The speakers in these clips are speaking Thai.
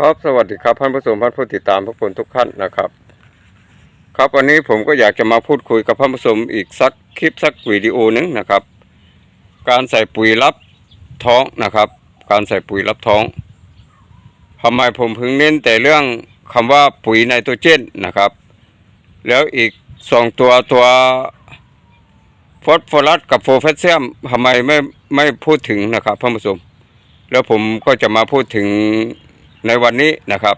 ครับสวัสดีครับท่านผู้ชมท่านผู้ติดตามทุกคนทุกท่านนะครับ ครับวันนี้ผมก็อยากจะมาพูดคุยกับท่านผู้ชมอีกสักคลิปสักวิดีโอหนึ่งนะครับ การใส่ปุ๋ยรับท้องนะครับ การใส่ปุ๋ยรับท้องทำไมผมพึงเน้นแต่เรื่องคำว่าปุ๋ยไนโตรเจนนะครับ แล้วอีกสองตัวตัวฟอสฟอรัสกับโฟแฟสเซียมทำไมไม่ไม่พูดถึงนะครับท่านผู้ชมแล้วผมก็จะมาพูดถึง ในวันนี้นะครับ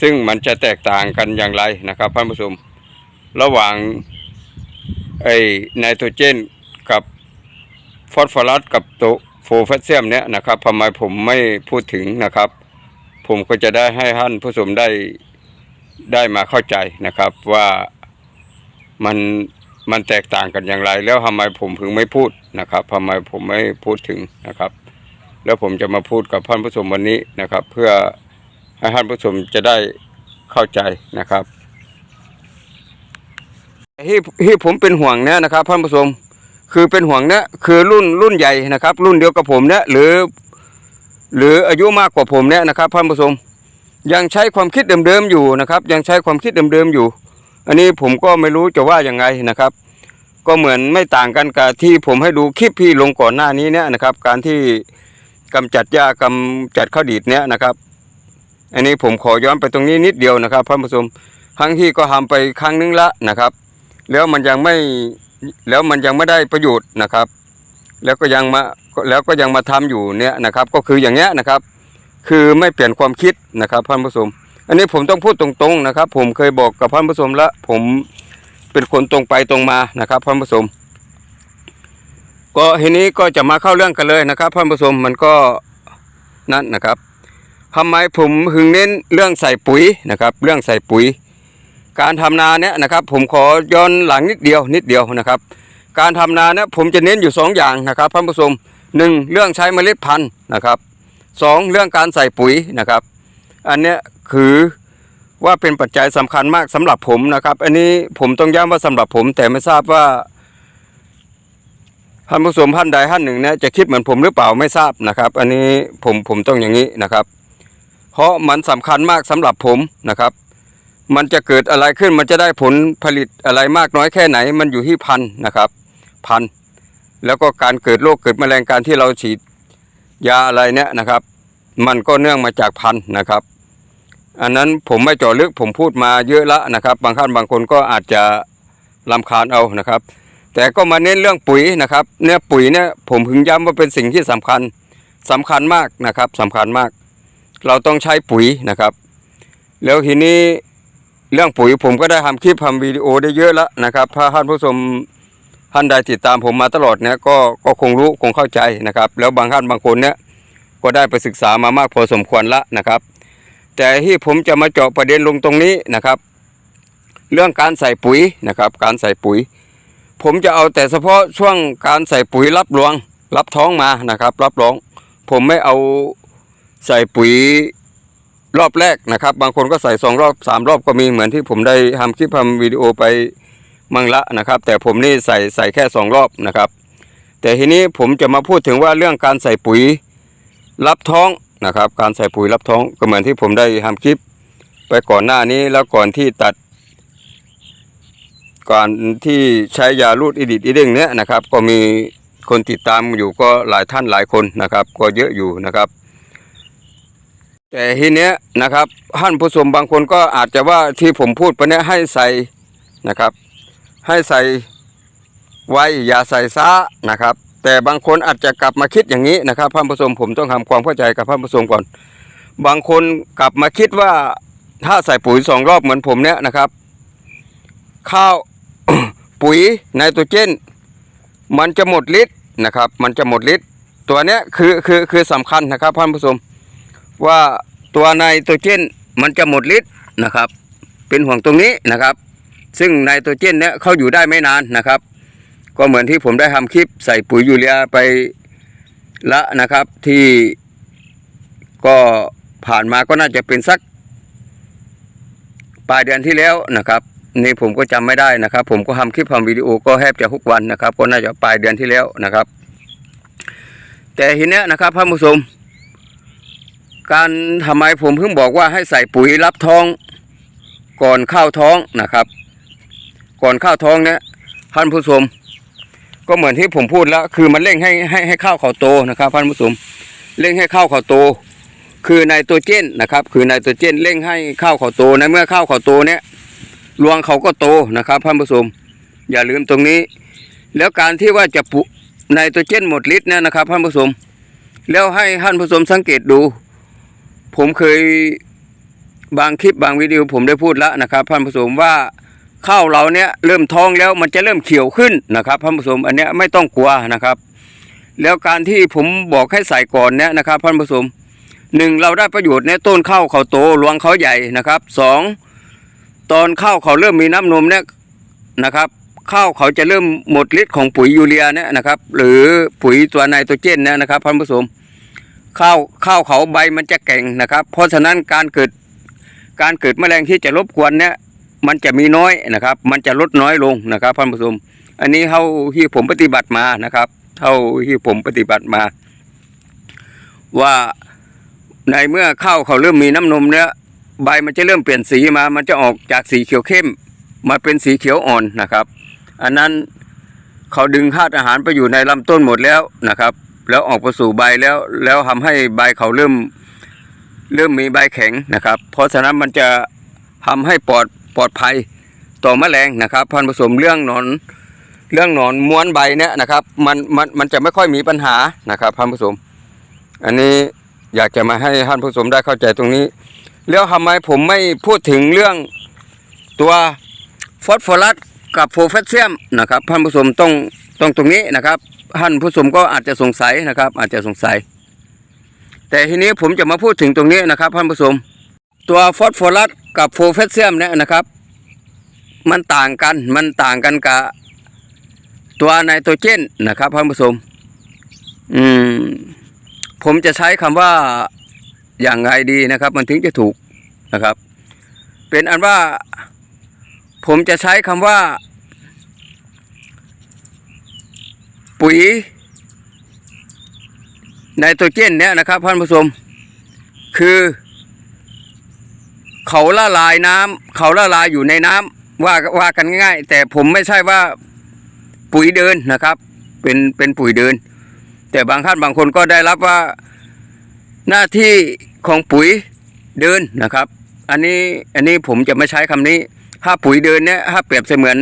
ซึ่งมันจะแตกต่างกันอย่างไรนะครับท่านผู้ชมระหว่างไอ้ไนโตรเจนกับฟอสฟอรัสกับตัวโฟแฟสเซียมเนี่ยนะครับทำไมผมไม่พูดถึงนะครับ ผมก็จะได้ให้ท่านผู้ชมได้ได้มาเข้าใจนะครับว่ามันมันแตกต่างกันอย่างไร แล้วทำไมผมถึงไม่พูดนะครับทำไมผมไม่พูดถึงนะครับ แล้วผมจะมาพูดกับท่านผู้ชมวันนี้นะครับ เพื่อให้ท่านผู้ชมจะได้เข้าใจนะครับที่ที่ผมเป็นห่วงเนี่ยนะครับท่านผู้ชมคือเป็นห่วงเนี่ยคือรุ่นรุ่นใหญ่นะครับ รุ่นเดียวกับผมเนี่ยหรือ หรืออายุมากกว่าผมเนี่ยนะครับท่านผู้ชมยังใช้ความคิดเดิมๆอยู่นะครับ ยังใช้ความคิดเดิมๆอยู่ อันนี้ผมก็ไม่รู้จะว่ายังไงนะครับ ก็เหมือนไม่ต่างกันกับที่ผมให้ดูคลิปพี่ลงก่อนหน้านี้เนี่ยนะครับ การที่ กำจัดหญ้ากำจัดข้าวดีดเนี้ยนะครับ อันนี้ผมขอย้อนไปตรงนี้นิดเดียวนะครับท่านผู้ชมครั้งที่ก็ทำไปครั้งนึงละนะครับ แล้วมันยังไม่แล้วมันยังไม่ได้ประโยชน์นะครับ แล้วก็ยังมาแล้วก็ยังมาทำอยู่เนี่ยนะครับ ก็คืออย่างเงี้ยนะครับ คือไม่เปลี่ยนความคิดนะครับท่านผู้ชมอันนี้ผมต้องพูดตรงๆนะครับ ผมเคยบอกกับท่านผู้ชมแล้วผมเป็นคนตรงไปตรงมานะครับท่านผู้ชม ก็ทีนี้ก็จะมาเข้าเรื่องกันเลยนะครับท่านผู้ชมมันก็นั่นนะครับทำไมผมถึงเน้นเรื่องใส่ปุ๋ยนะครับ เรื่องใส่ปุ๋ย การทำนาเนี่ยนะครับ ผมขอย้อนหลังนิดเดียวนิดเดียวนะครับ การทำนาเนี่ยผมจะเน้นอยู่สองอย่างนะครับท่านผู้ชมหนึ่งเรื่องใช้เมล็ดพันธุ์นะครับสองเรื่องการใส่ปุ๋ยนะครับ อันเนี้ยคือว่าเป็นปัจจัยสำคัญมากสำหรับผมนะครับ อันนี้ผมต้องย้ำว่าสำหรับผมแต่ไม่ทราบว่า ท่านผู้ชมท่านใดท่านหนึ่งเนี่ยจะคิดเหมือนผมหรือเปล่าไม่ทราบนะครับ อันนี้ผมผมต้องอย่างนี้นะครับ เพราะมันสำคัญมากสำหรับผมนะครับ มันจะเกิดอะไรขึ้นมันจะได้ผลผลิตอะไรมากน้อยแค่ไหน มันอยู่ที่พันธุ์นะครับ พันธุ์แล้วก็การเกิดโรคเกิดแมลงการที่เราฉีดยาอะไรเนี่ยนะครับ มันก็เนื่องมาจากพันธุ์นะครับ อันนั้นผมไม่เจาะลึกผมพูดมาเยอะละนะครับ บางท่านบางคนก็อาจจะลำคาญเอานะครับ แต่ก็มาเน้นเรื่องปุ๋ยนะครับเนี่ยปุ๋ยเนี่ยผมพึงย้ำว่าเป็นสิ่งที่สำคัญสำคัญมากนะครับสำคัญมาก เราต้องใช้ปุ๋ยนะครับ แล้วทีนี้เรื่องปุ๋ยผมก็ได้ทำคลิปทำวิดีโอได้เยอะแล้วนะครับถ้าท่านผู้ชมท่านใดติดตามผมมาตลอดเนี่ยก็ก็คงรู้คงเข้าใจนะครับ แล้วบางท่านบางคนเนี่ยก็ได้ไปศึกษามามากพอสมควรละนะครับ แต่ที่ผมจะมาเจาะประเด็นลงตรงนี้นะครับ เรื่องการใส่ปุ๋ยนะครับ การใส่ปุ๋ย ผมจะเอาแต่เฉพาะช่วงการใส่ปุ๋ยรับรวง รับท้องมานะครับ รับรอง ผมไม่เอาใส่ปุ๋ยรอบแรกนะครับ บางคนก็ใส่สองรอบสามรอบก็มีเหมือนที่ผมได้ทำคลิปทำวิดีโอไปมั่งละนะครับ แต่ผมนี่ใส่ใส่แค่สองรอบนะครับ แต่ทีนี้ผมจะมาพูดถึงว่าเรื่องการใส่ปุ๋ยรับท้องนะครับ การใส่ปุ๋ยรับท้องก็เหมือนที่ผมได้ทำคลิป ไปก่อนหน้านี้แล้วก่อนที่ตัด ก่อนที่ใช้ยาลูดอีดิดอีเด้งเนี้ยนะครับ ก็มีคนติดตามอยู่ก็หลายท่านหลายคนนะครับ ก็เยอะอยู่นะครับ แต่ทีเนี้ยนะครับท่านผู้ชมบางคนก็อาจจะว่าที่ผมพูดไปเนี้ยให้ใส่นะครับ ให้ใส่ไว้อย่าใส่ซ้านะครับ แต่บางคนอาจจะกลับมาคิดอย่างนี้นะครับท่านผู้ชมผมต้องทำความเข้าใจกับท่านผู้ชมก่อน บางคนกลับมาคิดว่าถ้าใส่ปุ๋ยสองรอบเหมือนผมเนี้ยนะครับ ข้าว ปุ๋ยไนโตรเจน มันจะหมดฤทธิ์นะครับ มันจะหมดฤทธิ์ตัวเนี้ยคือคือคือสำคัญนะครับท่านผู้ชมว่าตัวไนโตรเจนมันจะหมดฤทธิ์นะครับ เป็นห่วงตรงนี้นะครับ ซึ่งไนโตรเจนเนี้ยเขาอยู่ได้ไม่นานนะครับ ก็เหมือนที่ผมได้ทำคลิปใส่ปุ๋ยยูเรียไปละนะครับที่ก็ผ่านมาก็น่าจะเป็นสักปลายเดือนที่แล้วนะครับ นี่ผมก็จำไม่ได้นะครับ ผมก็ทำคลิปทำวิดีโอก็แทบจะทุกวันนะครับ ก็น่าจะปลายเดือนที่แล้วนะครับ แต่ทีเนี้ยนะครับท่านผู้ชมการทำไมผมเพิ่งบอกว่าให้ใส่ปุ๋ยรับท้องก่อนเข้าท้องนะครับ ก่อนเข้าท้องเนี่ยท่านผู้ชมก็เหมือนที่ผมพูดแล้ว คือมันเร่งให้ให้ให้ข้าวเขาโตนะครับท่านผู้ชมเร่งให้ข้าวเขาโต คือไนโตรเจนนะครับ คือไนโตรเจนเร่งให้ข้าวเขาโตในเมื่อข้าวเขาโตเนี่ย รวงเขาก็โตนะครับท่านผู้ชมอย่าลืมตรงนี้ แล้วการที่ว่าจะปุไนโตรเจนหมดฤทธิ์เนี่ยนะครับท่านผู้ชมแล้วให้ท่านผู้ชมสังเกตดู ผมเคยบางคลิปบางวิดีโอผมได้พูดแล้วนะครับท่านผู้ชมว่าข้าวเราเนี่ยเริ่มท้องแล้วมันจะเริ่มเขียวขึ้นนะครับท่านผู้ชมอันเนี้ยไม่ต้องกลัวนะครับ แล้วการที่ผมบอกให้ใส่ก่อนเนี่ยนะครับท่านผู้ชมหนึ่งเราได้ประโยชน์ในต้นข้าวเขาโตรวงเขาใหญ่นะครับสอง ตอนข้าวเขาเริ่มมีน้ำนมเนี่ยนะครับ ข้าวเขาจะเริ่มหมดฤทธิ์ของปุ๋ยยูเรียเนี่ยนะครับ หรือปุ๋ยตัวไนโตรเจนเนี่ยนะครับท่านผู้ชมข้าวข้าวเขาใบมันจะแก่งนะครับ เพราะฉะนั้นการเกิดการเกิดแมลงที่จะรบกวนเนี่ยมันจะมีน้อยนะครับ มันจะลดน้อยลงนะครับท่านผู้ชมอันนี้เท่าที่ผมปฏิบัติมานะครับ เท่าที่ผมปฏิบัติมา ว่าในเมื่อข้าวเขาเริ่มมีน้ำนมเนี่ย ใบมันจะเริ่มเปลี่ยนสีมา มันจะออกจากสีเขียวเข้ม มาเป็นสีเขียวอ่อนนะครับ อันนั้นเขาดึงธาตุอาหารไปอยู่ในลำต้นหมดแล้วนะครับ แล้วออกไปสู่ใบแล้วแล้วทำให้ใบเขาเริ่มเริ่มมีใบแข็งนะครับ เพราะฉะนั้นมันจะทำให้ปลอดปลอดภัยต่อแมลงนะครับพันผสมเรื่องหนอนเรื่องหนอนม้วนใบเนี่ยนะครับมันมันมันจะไม่ค่อยมีปัญหานะครับพันผสม อันนี้อยากจะมาให้ท่านผู้ชมได้เข้าใจตรงนี้ แล้วทำไมผมไม่พูดถึงเรื่องตัวฟอสฟอรัสกับโพแทสเซียมนะครับท่านผู้ชมต้องต้องตรงนี้นะครับท่านผู้ชมก็อาจจะสงสัยนะครับ อาจจะสงสัย แต่ทีนี้ผมจะมาพูดถึงตรงนี้นะครับท่านผู้ชมตัวฟอสฟอรัสกับโพแทสเซียมเนี่ยนะครับ มันต่างกันมันต่างกันกับตัวไนโตรเจนนะครับท่านผู้ชมอืมผมจะใช้คำว่า อย่างไรดีนะครับ มันถึงจะถูกนะครับ เป็นอันว่าผมจะใช้คำว่า ปุ๋ยไนโตรเจนเนี่ยนะครับท่านผู้ชมคือเขาละลายน้ำเขาละลายอยู่ในน้ำว่าว่ากันง่ายๆแต่ผมไม่ใช่ว่าปุ๋ยเดินนะครับ เป็นเป็นปุ๋ยเดิน แต่บางท่านบางคนก็ได้รับว่า หน้าที่ของปุ๋ยเดินนะครับ อันนี้อันนี้ผมจะไม่ใช้คำนี้ ถ้าปุ๋ยเดินเนี่ยถ้าเปรียบเสมือน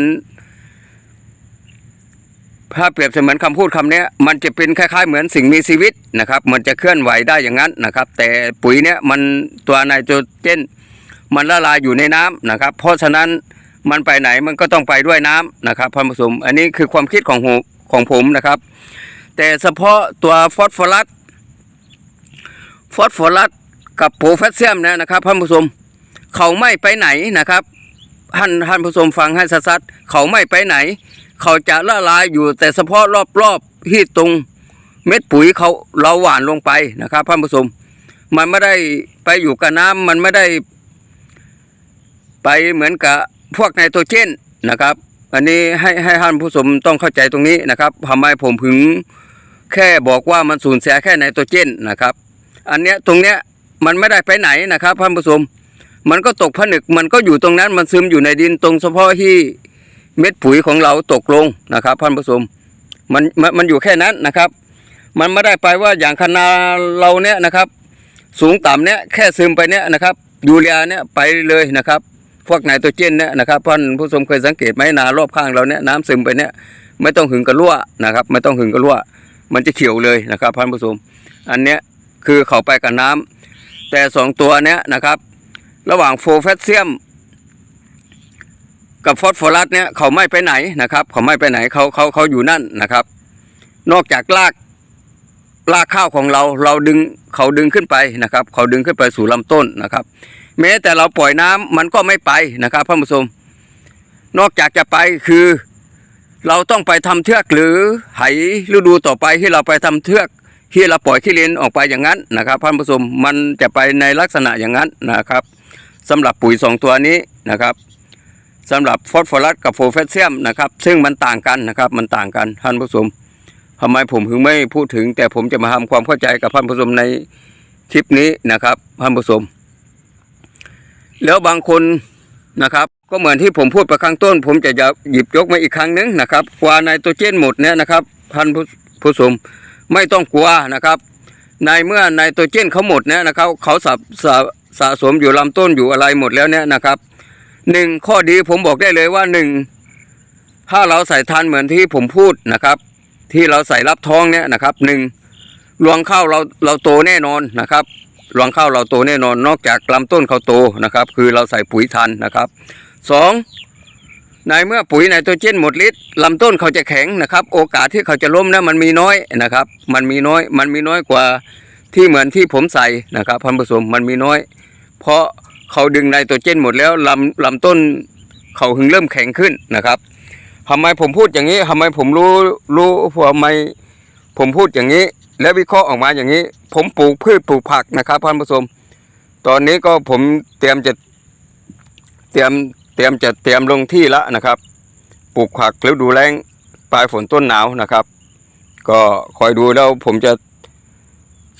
ถ้าเปรียบเสมือนคำพูดคำเนี้ยมันจะเป็นคล้ายๆ เหมือนสิ่งมีชีวิตนะครับ มันจะเคลื่อนไหวได้อย่างนั้นนะครับ แต่ปุ๋ยเนี้ยมันตัวไนโตรเจนมันละลายอยู่ในน้ำนะครับ เพราะฉะนั้นมันไปไหนมันก็ต้องไปด้วยน้ำนะครับท่านผู้ชมอันนี้คือความคิดของของผมนะครับ แต่เฉพาะตัวฟอสฟอรัส ฟอสฟอรัสกับโพแทสเซียมนี่ยนะครับท่านผู้ชมเขาไม่ไปไหนนะครับท่านท่านผู้ชมฟังให้สัดๆเขาไม่ไปไหน เขาจะละลายอยู่แต่เฉพาะรอบๆที่ตรงเม็ดปุ๋ยเขาเราหว่านลงไปนะครับท่านผู้ชมมันไม่ได้ไปอยู่กับน้ำมันไม่ได้ ไปเหมือนกับพวกไนโตรเจนนะครับ อันนี้ให้ให้ท่านผู้ชมต้องเข้าใจตรงนี้นะครับทำไมผมถึงแค่บอกว่ามันสูญเสียแค่ไนโตรเจนนะครับ อันเนี้ยตรงเนี้ยมันไม่ได้ไปไหนนะครับท่านผู้ชมมันก็ตกผนึกมันก็อยู่ตรงนั้นมันซึมอยู่ในดินตรงเฉพาะที่เม็ดปุ๋ยของเราตกลงนะครับท่านผู้ชมมันมันมันอยู่แค่นั้นนะครับ มันไม่ได้ไปว่าอย่างคณะเราเนี้ยนะครับ สูงต่ำเนี้ยแค่ซึมไปเนี้ยนะครับยูเรียเนี้ยไปเลยนะครับพวกไนโตรเจนเนี่ยนะครับท่านผู้ชมเคยสังเกตไหมนารอบข้างเราเนี่ยน้ำซึมไปเนี่ยไม่ต้องหึงกระรั่วนะครับ ไม่ต้องหึงกระรั่วมันจะเขียวเลยนะครับท่านผู้ชมอันเนี้ย คือเขาไปกับน้ำแต่สองตัวเนี้ยนะครับ ระหว่างโฟแฟตเซียม กับฟอสฟอรัสเนี่ยเขาไม่ไปไหนนะครับ เขาไม่ไปไหนเขาเขาเขาอยู่นั่นนะครับ นอกจากรากรากข้าวของเราเราดึงเขาดึงขึ้นไปนะครับ เขาดึงขึ้นไปสู่ลำต้นนะครับ แม้แต่เราปล่อยน้ำมันก็ไม่ไปนะครับท่านผู้ชมนอกจากจะไปคือเราต้องไปทำเทือกหรือไหฤดูต่อไปที่เราไปทำเทือก ที่เราปล่อยขี้เลนออกไปอย่างนั้นนะครับท่านผู้ชมมันจะไปในลักษณะอย่างนั้นนะครับสำหรับปุ๋ยสองตัวนี้นะครับสำหรับฟอสฟอรัสกับโฟแฟตเซียมนะครับ ซึ่งมันต่างกันนะครับ มันต่างกันท่านผู้ชมทำไมผมถึงไม่พูดถึง แต่ผมจะมาทำความเข้าใจกับท่านผู้ชมในคลิปนี้นะครับท่านผู้ชมแล้วบางคนนะครับ ก็เหมือนที่ผมพูดไปข้างต้น ผมจะหยิบยกมาอีกครั้งหนึงนะครับกว่าไนโตรเจนหมดเนี่ยนะครับท่านผู้ผู้ชม ไม่ต้องกลัวนะครับ ในเมื่อไนโตรเจนเขาหมดเนี่ยนะครับเขาสะสะสะสมอยู่ลำต้นอยู่อะไรหมดแล้วเนี่ยนะครับหนึ่งข้อดีผมบอกได้เลยว่าหนึ่งถ้าเราใส่ทานเหมือนที่ผมพูดนะครับ ที่เราใส่รับท้องเนี่ยนะครับหนึ่งรวงข้าวเราเราโตแน่นอนนะครับรวงข้าวเราโตแน่นอน นอกจากลำต้นเขาโตนะครับ คือเราใส่ปุ๋ยทันนะครับสอง ในเมื่อปุ๋ยไนโตรเจนหมดฤทธิ์ลำต้นเขาจะแข็งนะครับ โอกาสที่เขาจะล้มนะมันมีน้อยนะครับ มันมีน้อย มันมีน้อยกว่าที่เหมือนที่ผมใส่นะครับพันผสมมันมีน้อย เพราะเขาดึงไนโตรเจนหมดแล้วลำลำต้นเขาถึงเริ่มแข็งขึ้นนะครับทำไมผมพูดอย่างนี้ทำไมผมรู้รู้ทำไมผมพูดอย่างนี้ และวิเคราะห์ออกมาอย่างนี้ ผมปลูกพืชปลูกผักนะครับท่านผู้ชมตอนนี้ก็ผมเตรียมจะเตรียม รียมจะเตรียมลงที่แล้วนะครับ ปลูกผักฤดูแล้งปลายฝนต้นหนาวนะครับ ก็คอยดูแล้วผมจะ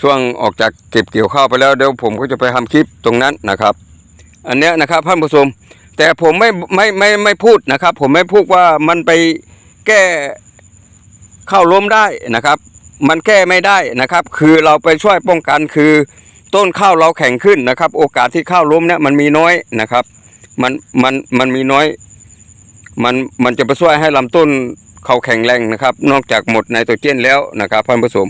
ช่วงออกจากเก็บเกี่ยวข้าวไปแล้วเดี๋ยวผมก็จะไปทำคลิปตรงนั้นนะครับ อันเนี้ยนะครับท่านผู้ชมแต่ผมไม่ไม่ไม่ไม่พูดนะครับ ผมไม่พูดว่ามันไปแก้เข้าล้มได้นะครับ มันแก้ไม่ได้นะครับ คือเราไปช่วยป้องกันคือต้นข้าวเราแข็งขึ้นนะครับ โอกาสที่ข้าวล้มเนี่ยมันมีน้อยนะครับ มันมันมันมีน้อย มันมันจะไปช่วยให้ลำต้นเขาแข็งแรงนะครับ นอกจากหมดไนโตรเจนแล้วนะครับท่านผู้ชม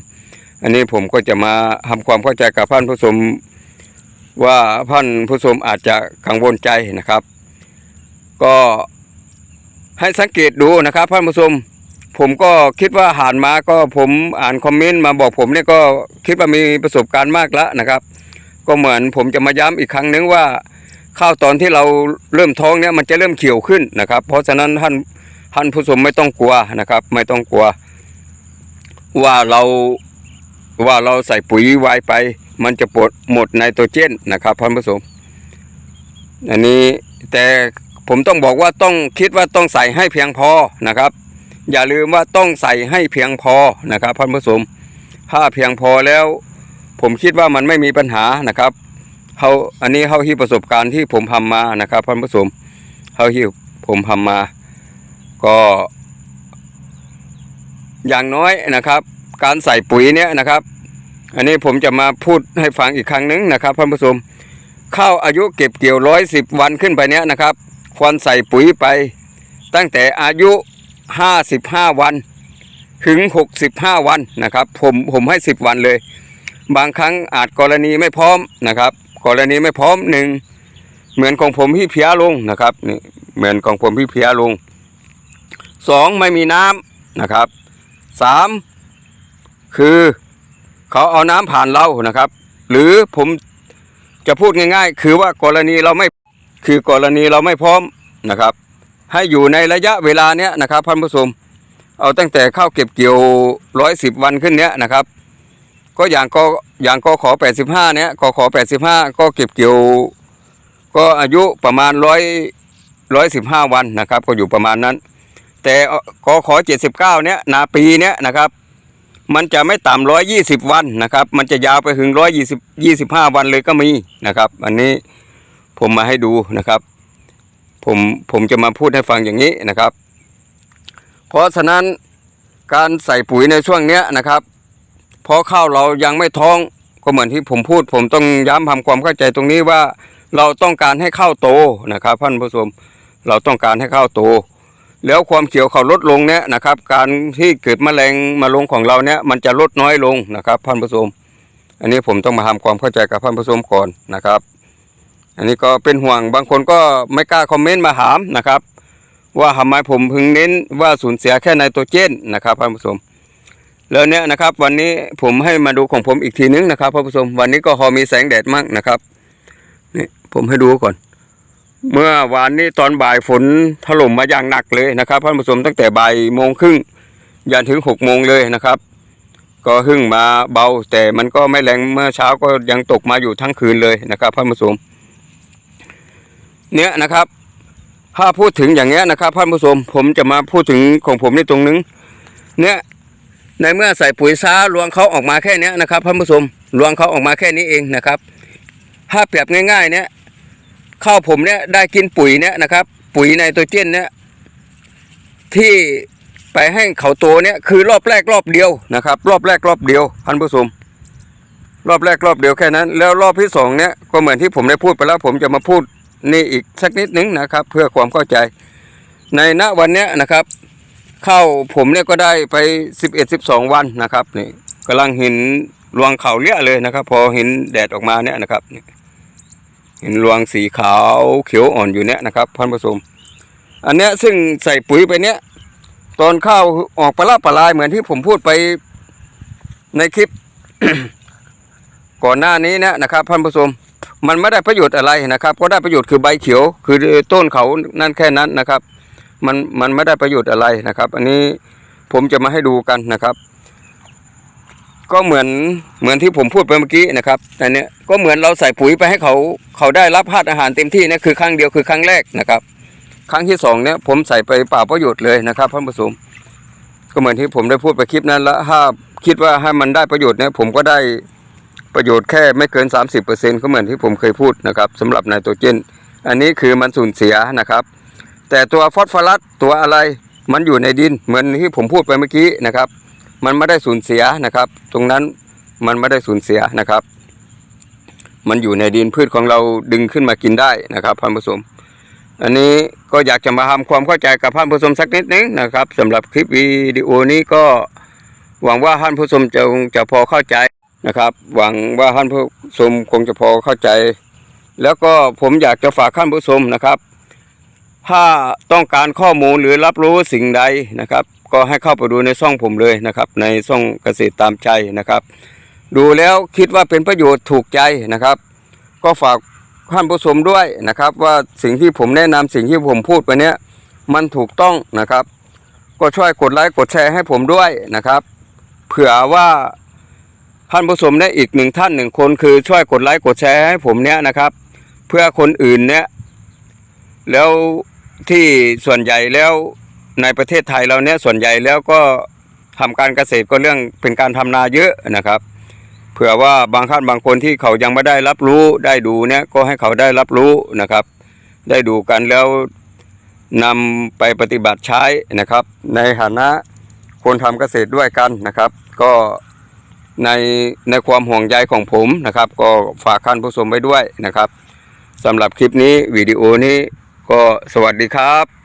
อันนี้ผมก็จะมาทำความเข้าใจกับท่านผู้ชมว่าท่านผู้ชมอาจจะกังวลใจนะครับ ก็ให้สังเกตดูนะครับท่านผู้ชมผมก็คิดว่าหานมาก็ผมอ่านคอมเมนต์มาบอกผมเนี่ยก็คิดว่ามีประสบการณ์มากแล้วนะครับ ก็เหมือนผมจะมาย้ำอีกครั้งนึงว่า ข้าวตอนที่เราเริ่มท้องเนี่ยมันจะเริ่มเขียวขึ้นนะครับ เพราะฉะนั้นท่านท่านผู้ชมไม่ต้องกลัวนะครับ ไม่ต้องกลัว ว่าเราว่าเราใส่ปุ๋ยไวไป มันจะปลดหมดไนโตรเจนนะครับท่านผู้ชมอันนี้แต่ผมต้องบอกว่าต้องคิดว่าต้องใส่ให้เพียงพอนะครับ อย่าลืมว่าต้องใส่ให้เพียงพอนะครับท่านผู้ชมถ้าเพียงพอแล้ว ผมคิดว่ามันไม่มีปัญหานะครับ เขาอันนี้เขาที่ประสบการณ์ที่ผมทำมานะครับท่านผู้ชมเขาที่ผมทำมา ก็ อย่างน้อยนะครับ การใส่ปุ๋ยเนี่ยนะครับ อันนี้ผมจะมาพูดให้ฟังอีกครั้งหนึงนะครับท่านผู้ชมข้าวอายุเก็บเกี่ยวร้อยสิบวันขึ้นไปเนี้ยนะครับ ควรใส่ปุ๋ยไป ตั้งแต่อายุห้าสิบห้าวันถึงหกสิบห้าวันนะครับ ผมผมให้สิบวันเลย บางครั้งอาจกรณีไม่พร้อมนะครับ กรณีไม่พร้อมหนึ่งเหมือนของผมที่เพียลงนะครับนี่เหมือนของผมที่เพียลงสองไม่มีน้ำนะครับสามคือเขาเอาน้ำผ่านเรานะครับ หรือผมจะพูดง่าย ๆ คือว่ากรณีเราไม่คือกรณีเราไม่พร้อมนะครับ ให้อยู่ในระยะเวลาเนี้ยนะครับท่านผู้ชมเอาตั้งแต่เข้าเก็บเกี่ยวร้อยสิบวันขึ้นเนี้ยนะครับ ก็อย่างก็อย่างกขอแปดสิบห้าเนี้ยกขอแปดสิบห้าก็เก็บเกี่ยว ก็อายุประมาณร้อยร้อยสิบห้าวันนะครับ ก็อยู่ประมาณนั้น แต่กขอเจ็ดสิบเก้าเนี้ยนาปีเนี้ยนะครับ มันจะไม่ต่ำร้อยยี่สิบวันนะครับ มันจะยาวไปถึงร้อยยี่สิบยี่สิบห้าวันเลยก็มีนะครับ อันนี้ผมมาให้ดูนะครับ ผมผมจะมาพูดให้ฟังอย่างนี้นะครับ เพราะฉะนั้นการใส่ปุ๋ยในช่วงเนี้ยนะครับ เพราะข้าวเรายังไม่ท้องก็เหมือนที่ผมพูด ผมต้องย้ำทำความเข้าใจตรงนี้ว่า เราต้องการให้ข้าวโตนะครับท่านผู้ชมเราต้องการให้ข้าวโต แล้วความเขียวเขาลดลงเนี่ยนะครับ การที่เกิดแมลงมาลงของเราเนี่ยมันจะลดน้อยลงนะครับท่านผู้ชมอันนี้ผมต้องมาทำความเข้าใจกับท่านผู้ชมก่อนนะครับ อันนี้ก็เป็นห่วงบางคนก็ไม่กล้าคอมเมนต์มาถามนะครับ ว่าทำไมผมพึงเน้นว่าสูญเสียแค่ไนโตรเจนนะครับท่านผู้ชม แล้วเนี่ยนะครับวันนี้ผมให้มาดูของผมอีกทีนึงนะครับท่านผู้ชมวันนี้ก็พอมีแสงแดดมั่งนะครับนี่ผมให้ดูก่อน เมื่อวานนี้ตอนบ่ายฝนถล่มมาอย่างหนักเลยนะครับท่านผู้ชมตั้งแต่บ่ายโมงครึ่งยันถึงหกโมงเลยนะครับ ก็หึ่งมาเบา แต่มันก็ไม่แรงเมื่อเช้าก็ยังตกมาอยู่ทั้งคืนเลยนะครับท่านผู้ชมเนี่ยนะครับ ถ้าพูดถึงอย่างเงี้ยนะครับท่านผู้ชมผมจะมาพูดถึงของผมในตรงนึงเนี่ย ในเมื่อใส่ปุ๋ยซ้ารวงเขาออกมาแค่นี้นะครับท่านผู้ชมรวงเขาออกมาแค่นี้เองนะครับ ถ้าเปรียบง่ายๆ เนี่ยข้าวผมเนี่ยได้กินปุ๋ยเนี่ยนะครับ ปุ๋ยไนโตรเจนเนี่ยที่ไปให้เขาโตเนี่ยคือรอบแรกรอบเดียวนะครับ รอบแรกรอบเดียวท่านผู้ชมรอบแรกรอบเดียวแค่นั้น แล้วรอบที่สองเนี่ยก็เหมือนที่ผมได้พูดไปแล้ว ผมจะมาพูดนี่อีกสักนิดนึงนะครับ เพื่อความเข้าใจ ในณวันเนี้ยนะครับ ข้าผมเนี่ยก็ได้ไปสิบเอ็ดสิบสองวันนะครับนี่กำลังเห็นรวงเขาเลี้ยเลยนะครับ พอเห็นแดดออกมาเนี่ยนะครับเห็นรวงสีขาวเขียวอ่อนอยู่เนี่ยนะครับท่านผู้ชมอันเนี้ยซึ่งใส่ปุ๋ยไปเนี้ยตอนข้าวออกปลาละปลายเหมือนที่ผมพูดไปในคลิปก่อนหน้านี้เนี่ยนะครับท่านผู้ชมมันไม่ได้ประโยชน์อะไรนะครับ ก็ได้ประโยชน์คือใบเขียว คือต้นเขานั่นแค่นั้นนะครับ มันมันไม่ได้ประโยชน์อะไรนะครับ อันนี้ผมจะมาให้ดูกันนะครับ ก็เหมือนเหมือนที่ผมพูดไปเมื่อกี้นะครับอันนี้ก็เหมือนเราใส่ปุ๋ยไปให้เขาเขาได้รับธาตุอาหารเต็มที่นี่คือครั้งเดียวคือครั้งแรกนะครับ ครั้งที่สองเนี่ยผมใส่ไปเปล่าประโยชน์เลยนะครับท่านผู้ชมก็เหมือนที่ผมได้พูดไปคลิปนั้นแล้วถ้าคิดว่าให้มันได้ประโยชน์เนี่ยผมก็ได้ประโยชน์แค่ไม่เกิน 30%ก็เหมือนที่ผมเคยพูดนะครับสำหรับไนโตรเจน อันนี้คือมันสูญเสียนะครับ แต่ตัวฟอสฟอรัสตัวอะไรมันอยู่ในดินเหมือนที่ผมพูดไปเมื่อกี้นะครับ มันไม่ได้สูญเสียนะครับ ตรงนั้นมันไม่ได้สูญเสียนะครับ มันอยู่ในดินพืชของเราดึงขึ้นมากินได้นะครับท่านผู้ชมอันนี้ก็อยากจะมาทำความเข้าใจกับท่านผู้ชมสักนิดนึงนะครับสำหรับคลิปวิดีโอนี้ก็หวังว่าท่านผู้ชมจะจะพอเข้าใจนะครับ หวังว่าท่านผู้ชมคงจะพอเข้าใจ แล้วก็ผมอยากจะฝากท่านผู้ชมนะครับ ถ้าต้องการข้อมูลหรือรับรู้สิ่งใดนะครับ ก็ให้เข้าไปดูในช่องผมเลยนะครับ ในช่องเกษตรตามใจนะครับ ดูแล้วคิดว่าเป็นประโยชน์ถูกใจนะครับ ก็ฝากท่านผู้ชมด้วยนะครับ ว่าสิ่งที่ผมแนะนำสิ่งที่ผมพูดไปเนี้ยมันถูกต้องนะครับ ก็ช่วยกดไลค์กดแชร์ให้ผมด้วยนะครับ เผื่อว่าท่านผู้ชมเนี่ยอีกหนึ่งท่านหนึ่งคนคือช่วยกดไลค์กดแชร์ให้ผมเนี่ยนะครับ เพื่อคนอื่นเนี่ยแล้ว ที่ส่วนใหญ่แล้วในประเทศไทยเราเนี่ยส่วนใหญ่แล้วก็ทำการเกษตรก็เรื่องเป็นการทำนาเยอะนะครับ เผื่อว่าบางท่านบางคนที่เขายังไม่ได้รับรู้ได้ดูเนี่ยก็ให้เขาได้รับรู้นะครับ ได้ดูกันแล้วนำไปปฏิบัติใช้นะครับ ในฐานะคนทำเกษตรด้วยกันนะครับ ก็ในในความห่วงใยของผมนะครับ ก็ฝากท่านผู้ชมไว้ด้วยนะครับสำหรับคลิปนี้วิดีโอนี้ ก็สวัสดีครับ